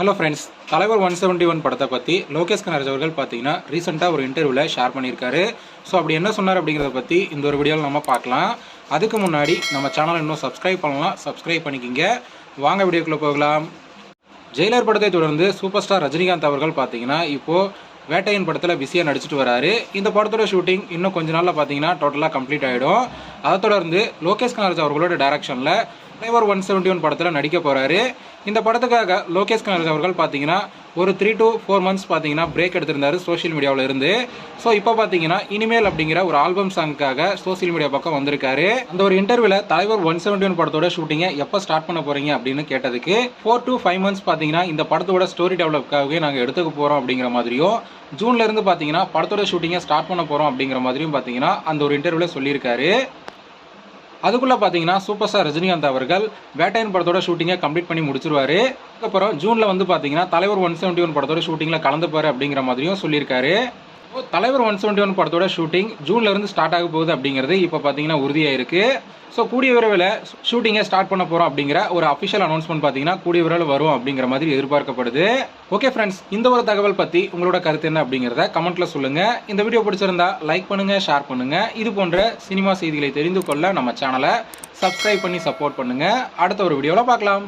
Hello friends Thalaivar one seventy one படத்தை பற்றி லோகேஷ் கனராஜ் அவர்கள் பார்த்தீங்கன்னா ரீசெண்டாக ஒரு இன்டர்வியூவில் ஷேர் பண்ணியிருக்காரு. ஸோ அப்படி என்ன சொன்னார் அப்படிங்கிறத பற்றி இந்த ஒரு வீடியோவில் நம்ம பார்க்கலாம். அதுக்கு முன்னாடி நம்ம சேனலை இன்னும் சப்ஸ்கிரைப் பண்ணலாம் சப்ஸ்கிரைப் பண்ணிக்கிங்க. வாங்க வீடியோக்குள்ளே போகலாம். ஜெயிலர் படத்தை தொடர்ந்து சூப்பர் ஸ்டார் ரஜினிகாந்த் அவர்கள் பார்த்தீங்கன்னா இப்போது வேட்டையின் படத்தில் பிஸியாக நடிச்சிட்டு வராரு. இந்த படத்தோட ஷூட்டிங் இன்னும் கொஞ்ச நாளில் பார்த்தீங்கன்னா டோட்டலாக கம்ப்ளீட் ஆகிடும் அதை தொடர்ந்து லோகேஷ் கனராஜ் அவர்களோட டைரக்ஷனில் டிரைவர் ஒன் செவன்ட்டி ஒன் படத்தில் நடிக்க போகிறாரு இந்த படத்துக்காக லோகேஷ் கனகராஜ் அவர்கள் பார்த்தீங்கன்னா ஒரு த்ரீ டு ஃபோர் மந்த்ஸ் பார்த்தீங்கன்னா பிரேக் எடுத்திருந்தாரு சோஷியல் மீடியாவில் இருந்து. ஸோ இப்போ பார்த்தீங்கன்னா இனிமேல் அப்படிங்கிற ஒரு ஆல்பம் சாங்குக்காக சோஷியல் மீடியா பக்கம் வந்திருக்காரு. அந்த ஒரு இன்டர்வியூவில் தலைவர் ஒன் செவன்ட்டி ஒன் படத்தோட ஷூட்டிங்கை எப்போ ஸ்டார்ட் பண்ண போறீங்க அப்படின்னு கேட்டதுக்கு ஃபோர் டு ஃபைவ் மந்த்ஸ் பார்த்தீங்கன்னா இந்த படத்தோட ஸ்டோரி டெவலப்காகவே நாங்கள் எடுத்துக்க போகிறோம் அப்படிங்கிற மாதிரியும் ஜூன்ல இருந்து பார்த்தீங்கன்னா படத்தோட ஷூட்டிங்கை ஸ்டார்ட் பண்ண போகிறோம் அப்படிங்கிற மாதிரியும் பார்த்தீங்கன்னா அந்த ஒரு இன்டர்வியூவில் சொல்லியிருக்காரு. அதுக்குள்ளே பார்த்தீங்கன்னா சூப்பர் ஸ்டார் ரஜினிகாந்த் அவர்கள் வேட்டையன் படத்தோட ஷூட்டிங்கை கம்ப்ளீட் பண்ணி முடிச்சிருவாரு. அதுக்கப்புறம் ஜூனில் வந்து பார்த்தீங்கன்னா தலைவர் ஒன் செவன்ட்டி ஒன் படத்தோட ஷூட்டிங்கில் கலந்துப்பாரு அப்படிங்கிற மாதிரியும் சொல்லியிருக்காரு. தலைவர் ஒன் செவன்டி ஒன் படத்தோட ஷூட்டிங் ஜூன்லேருந்து ஸ்டார்ட் ஆக போகுது அப்படிங்கிறது இப்போ பார்த்தீங்கன்னா உறுதியாயிருக்கு ஸோ கூடிய விரைவில் ஷூட்டிங்கை ஸ்டார்ட் பண்ண போகிறோம் அப்படிங்கிற ஒரு அஃபிஷியல் அனௌன்ஸ்மெண்ட் பார்த்தீங்கன்னா கூடிய விரைவில் வரும் அப்படிங்கிற மாதிரி எதிர்பார்க்கப்படுது. ஓகே ஃப்ரெண்ட்ஸ் இந்த ஒரு தகவல் பற்றி உங்களோட கருத்து என்ன அப்படிங்கிறத கமெண்ட்ல சொல்லுங்கள் இந்த வீடியோ பிடிச்சிருந்தா லைக் பண்ணுங்கள் ஷேர் பண்ணுங்கள் இது போன்ற சினிமா செய்திகளை தெரிந்து கொள்ள நம்ம சேனலை சப்ஸ்கிரைப் பண்ணி சப்போர்ட் பண்ணுங்கள் அடுத்த ஒரு வீடியோவில் பார்க்கலாம்.